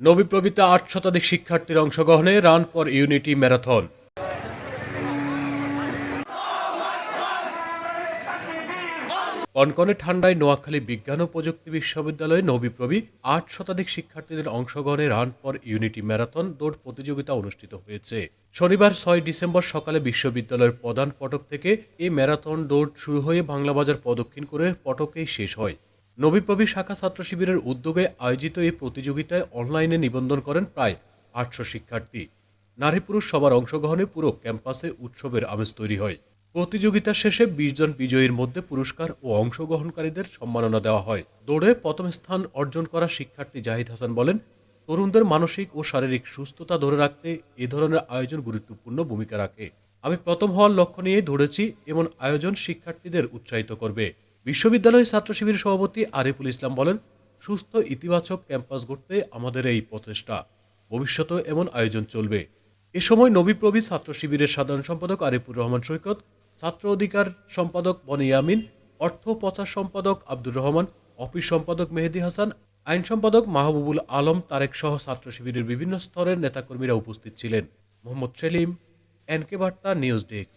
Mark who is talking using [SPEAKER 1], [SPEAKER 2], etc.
[SPEAKER 1] নবীপ্রবিতে আট শতাধিক শিক্ষার্থীর অংশগ্রহণে রান ফর ইউনিটি ম্যারাথন। কনকনে ঠান্ডায় নোয়াখালী বিজ্ঞান ও প্রযুক্তি বিশ্ববিদ্যালয়ে নবীপ্রবি আট শতাধিক শিক্ষার্থীদের অংশগ্রহণে রান ফর ইউনিটি ম্যারাথন দৌড় প্রতিযোগিতা অনুষ্ঠিত হয়েছে। শনিবার ছয় ডিসেম্বর সকালে বিশ্ববিদ্যালয়ের প্রধান ফটক থেকে এই ম্যারাথন দৌড় শুরু হয়ে বাংলাবাজার প্রদক্ষিণ করে ফটকেই শেষ হয়। নবীপ্রবি শাখা ছাত্র শিবিরের উদ্যোগে আয়োজিত এই প্রতিযোগিতায় অনলাইনে নিবন্ধন করেন প্রায় আটশো শিক্ষার্থী। নারী পুরুষ সবার অংশগ্রহণে পুরো ক্যাম্পাসে উৎসবের আমেজ তৈরি হয়। প্রতিযোগিতা শেষে বিশ জন বিজয়ীর মধ্যে পুরস্কার ও অংশগ্রহণকারীদের সম্মাননা দেওয়া হয়। দৌড়ে প্রথম স্থান অর্জন করা শিক্ষার্থী জাহিদ হাসান বলেন, তরুণদের মানসিক ও শারীরিক সুস্থতা ধরে রাখতে এ ধরনের আয়োজন গুরুত্বপূর্ণ ভূমিকা রাখে। আমি প্রথম হওয়ার লক্ষ্য নিয়ে ধরেছি এমন আয়োজন শিক্ষার্থীদের উৎসাহিত করবে। বিশ্ববিদ্যালয় ছাত্র শিবির সভাপতি আরিফুল ইসলাম বলেন, সুস্থ, ইতিবাচক ক্যাম্পাস গড়তে আমাদের এই প্রচেষ্টা। ভবিষ্যতেও এমন আয়োজন চলবে। এ সময় নবীপ্রবি ছাত্র শিবিরের সাধারণ সম্পাদক আরিফুর রহমান সৈকত, ছাত্র অধিকার সম্পাদক বনিয়ামিন অর্থ প্রচার সম্পাদক আব্দুর রহমান, অফিস সম্পাদক মেহেদি হাসান, আইন সম্পাদক মাহবুবুল আলম তারেক সহ ছাত্র শিবিরের বিভিন্ন স্তরের নেতাকর্মীরা উপস্থিত ছিলেন। Mohammad Selim, NK Barta, news desk.